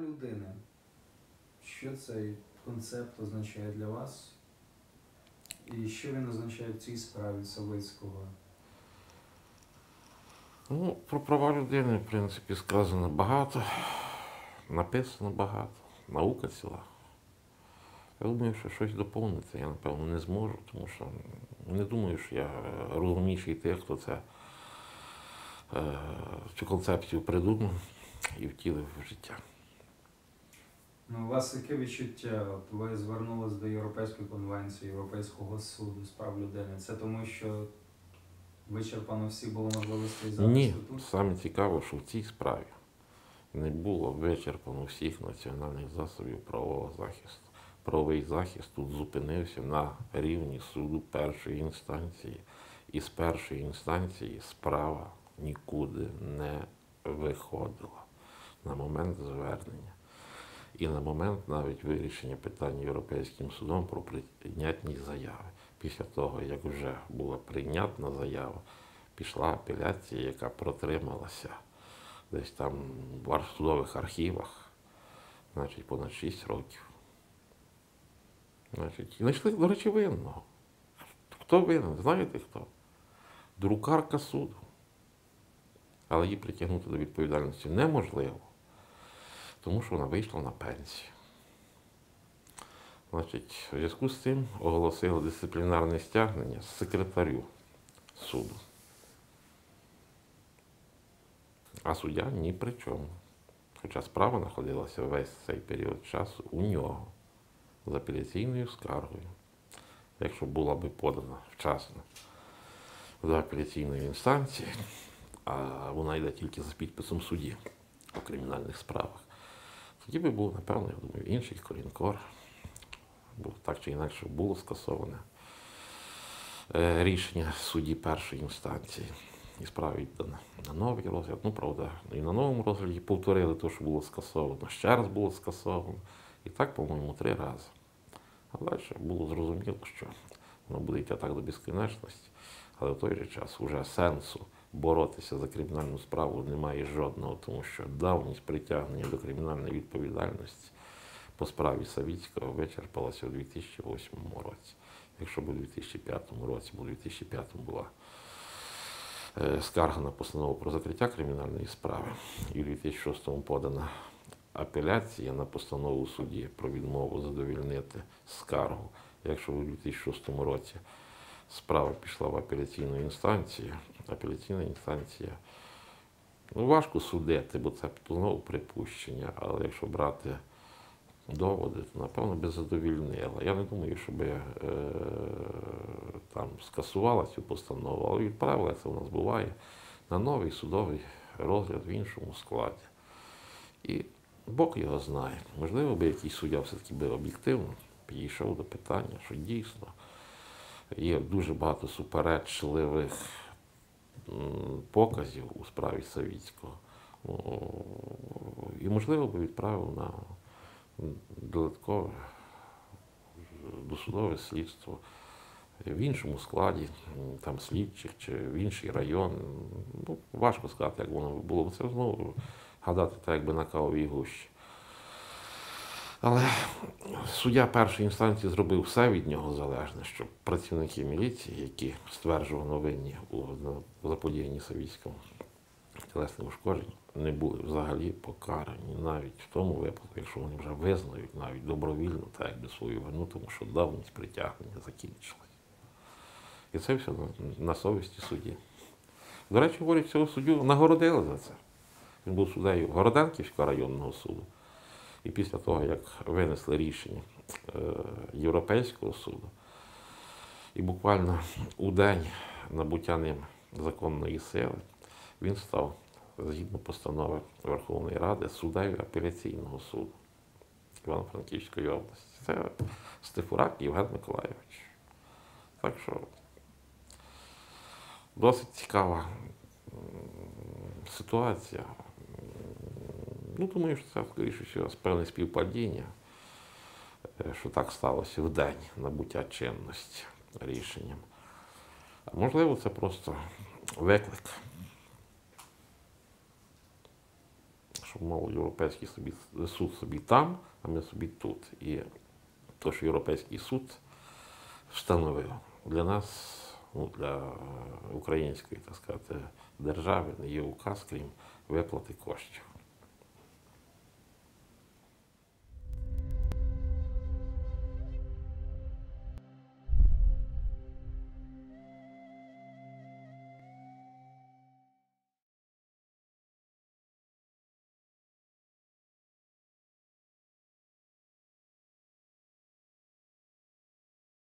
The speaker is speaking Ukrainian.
Людини. Що цей концепт означає для вас? І що він означає в цій справі Савицького? Ну, про права людини, в принципі, сказано багато, написано багато, наука ціла. Я думаю, що щось доповнити я, напевно, не зможу, тому що не думаю, що я розумніший тих, хто це е, цю концепцію придумав і втілив в життя. Ну, у вас яке відчуття? От ви звернулись до Європейської конвенції, Європейського суду з прав людини. Це тому, що вичерпано всі були можливості захисту Ні, тут? саме цікаво, що в цій справі не було вичерпано всіх національних засобів правового захисту. Правовий захист тут зупинився на рівні суду першої інстанції. І з першої інстанції справа нікуди не виходила на момент звернення. І на момент навіть вирішення питання Європейським судом про прийнятність заяви. Після того, як вже була прийнятна заява, пішла апеляція, яка протрималася десь там в судових архівах, значить, понад 6 років. Значить, знайшли, до речі, винного. Хто винен? Знаєте хто? Друкарка суду. Але її притягнути до відповідальності неможливо, тому що вона вийшла на пенсію. Значить, у зв'язку з цим оголосили дисциплінарне стягнення секретарю суду. А суддя ні при чому. Хоча справа знаходилася весь цей період часу у нього з апеляційною скаргою. Якщо була би подана вчасно до апеляційної інстанції, а вона йде тільки за підписом судді у кримінальних справах, тоді би був, напевно, я думаю, інший корінкор, бо так чи інакше було скасоване е, рішення судді першої інстанції. І справа віддана на новий розгляд. Ну, правда, і на новому розгляді повторили те, що було скасовано, ще раз було скасовано. І так, по-моєму, три рази. А далі було зрозуміло, що воно буде йти так до безкінечності, але в той же час вже сенсу боротися за кримінальну справу немає жодного, тому що давність притягнення до кримінальної відповідальності по справі Савіцького вичерпалася у 2008 році. Якщо б у 2005 році, бо у 2005 була е, скарга на постанову про закриття кримінальної справи, і у 2006 подана апеляція на постанову судді про відмову задовільнити скаргу. Якщо у 2006 році справа пішла в апеляційну інстанцію, апеляційна інстанція ну, важко судити, бо це знову припущення, але якщо брати доводи, то напевно би задовільнила. Я не думаю, щоб е, там скасувала цю постанову, але відправила це у нас буває на новий судовий розгляд в іншому складі. І Бог його знає. Можливо, би якийсь суддя все-таки би об'єктивно підійшов до питання, що дійсно є дуже багато суперечливих показів у справі Савіцького. Ну, І, можливо, би відправив на додаткове досудове слідство в іншому складі, там слідчих чи в інший район. Ну, важко сказати, як воно було. Це знову гадати так, якби на кавовій гущі. Але суддя першої інстанції зробив все від нього залежне, щоб працівники міліції, які стверджувано винні у заподіянні Савійському тілесним ушкодженням, не були взагалі покарані навіть в тому випадку, якщо вони вже визнають навіть добровільно так якби свою вину, тому що давність притягнення закінчилась. І це все на совісті судді. До речі, говорять, цього суддю нагородили за це. Він був суддею Городенківського районного суду. І після того, як винесли рішення е, Європейського суду, і буквально у день набуття ним законної сили, він став, згідно постанови Верховної Ради, суддею апеляційного суду Івано-Франківської області. Це Стефурак Євген Миколайович. Так що досить цікава ситуація. Ну, думаю, що це, скоріше всього, певне співпадіння, е, що так сталося в день набуття чинності рішенням. А можливо, це просто виклик, що, мов, Європейський собі, суд собі там, а ми собі тут. І то, що Європейський суд встановив для нас, ну, для української, так сказати, держави, не є указ, крім виплати коштів.